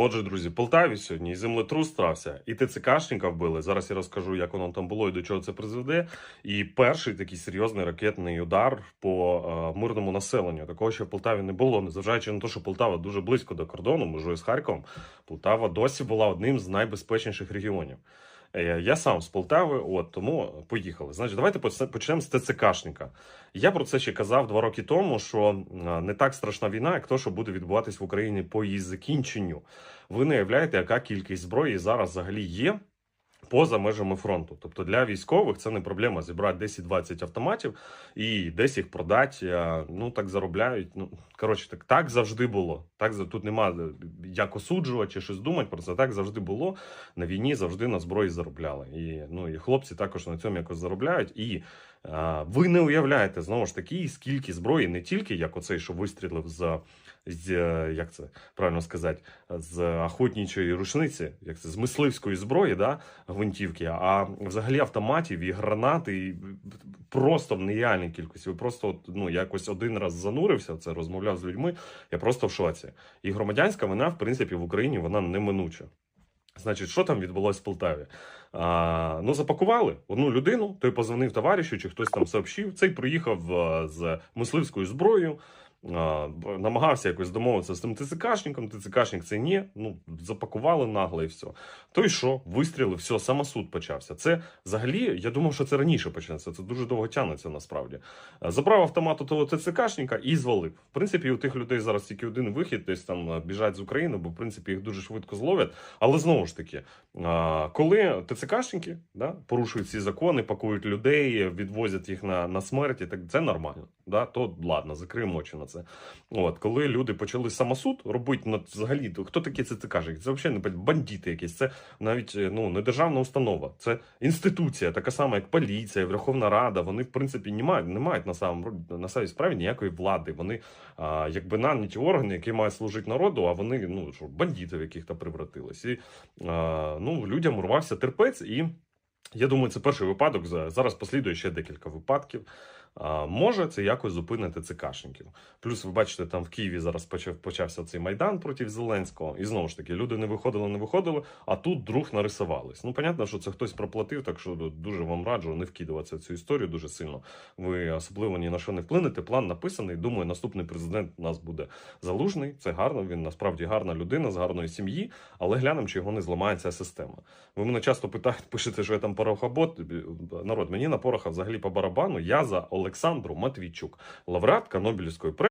Отже, друзі, Полтаві сьогодні і землетрус стався, і ТЦКшника вбили. Зараз я розкажу, як воно там було і до чого це призведе. І перший такий серйозний ракетний удар по е, мирному населенню. Такого ще в Полтаві не було, незважаючи на те, що Полтава дуже близько до кордону, межує з Харковом. Полтава досі була одним з найбезпечніших регіонів. Е, Я сам з Полтави, от тому поїхали. Значить, давайте почнемо з ТЦКшника. Я про це ще казав два роки тому, що не так страшна війна, як то, що буде відбуватись в Україні по її закінченню. Ви не уявляєте, яка кількість зброї зараз взагалі є. Поза межами фронту, тобто для військових це не проблема зібрати 10-20 автоматів і десь їх продати. Ну так заробляють. Ну коротше, так так завжди було. Так тут нема е, як осуджувати чи щось думати про це. Так завжди було. На війні завжди на зброї заробляли. І ну і хлопці також на цьому якось заробляють. І ви не уявляєте знову ж таки, скільки зброї, не тільки як оцей, що вистрілив з, з е, як це правильно сказати, з охотничої рушниці, як це з мисливської зброї, да, гвинтівки, а взагалі автоматів і гранат, і просто в нереальній кількості. Ви просто ну, якось один раз занурився, це розмовляв з людьми. Я просто в шоці. І громадянська вина, в принципі, в Україні вона неминуча. Значить, що там відбулося в Полтаві? А, ну, запакували одну людину, той позвонив товаришу, чи хтось там сообщив. Цей приїхав з мисливською зброєю, намагався якось домовитися з тим ТЦКшником. ТЦКшник це ні. Ну, запакували нагло і все. То й що? Вистріли, все, самосуд почався. Це взагалі, я думав, що це раніше почнеться. Це дуже довго тягнеться насправді. Е, Забрав автомат у того ТЦКшника і звалив. В принципі, у тих людей зараз тільки один вихід, десь там е, біжать з України, бо в принципі їх дуже швидко зловлять. Але знову ж таки, коли ТЦКшники да, порушують ці закони, пакують людей, відвозять їх на, на смерть, так це нормально. Да? То ладно, закриємо очі на це. От коли люди почали самосуд робити над взагалі, то хто такі ТЦКшники? Це взагалі не бандити якісь. Це навіть е, ну не державна установа, це інституція, така сама, як поліція, Верховна Рада. Вони в принципі не мають, не мають на самому на самій справі ніякої влади. Вони а, якби наняті органи, які мають служити народу, а вони ну що бандитів яких то превратились. І а, ну людям урвався терпець і. Я думаю, це перший випадок. Зараз послідує ще декілька випадків. Може це якось зупинити ЦКшників. Плюс, ви бачите, там в Києві зараз почав, почався цей майдан проти Зеленського. І знову ж таки, люди не виходили, не виходили, а тут друг нарисувались. Ну, понятно, що це хтось проплатив, так що дуже вам раджу не вкидуватися в цю історію дуже сильно. Ви особливо ні на що не вплинете. План написаний. Думаю, наступний президент у нас буде залужний. Це гарно. Він насправді гарна людина з гарної сім'ї, але глянемо, чи його не зламає ця система. Ви мене часто питають, пишете, що я там порохобот. Народ, мені на пороха взагалі по барабану. Я за Олександру Матвійчук, лауреатка Нобелівської премії.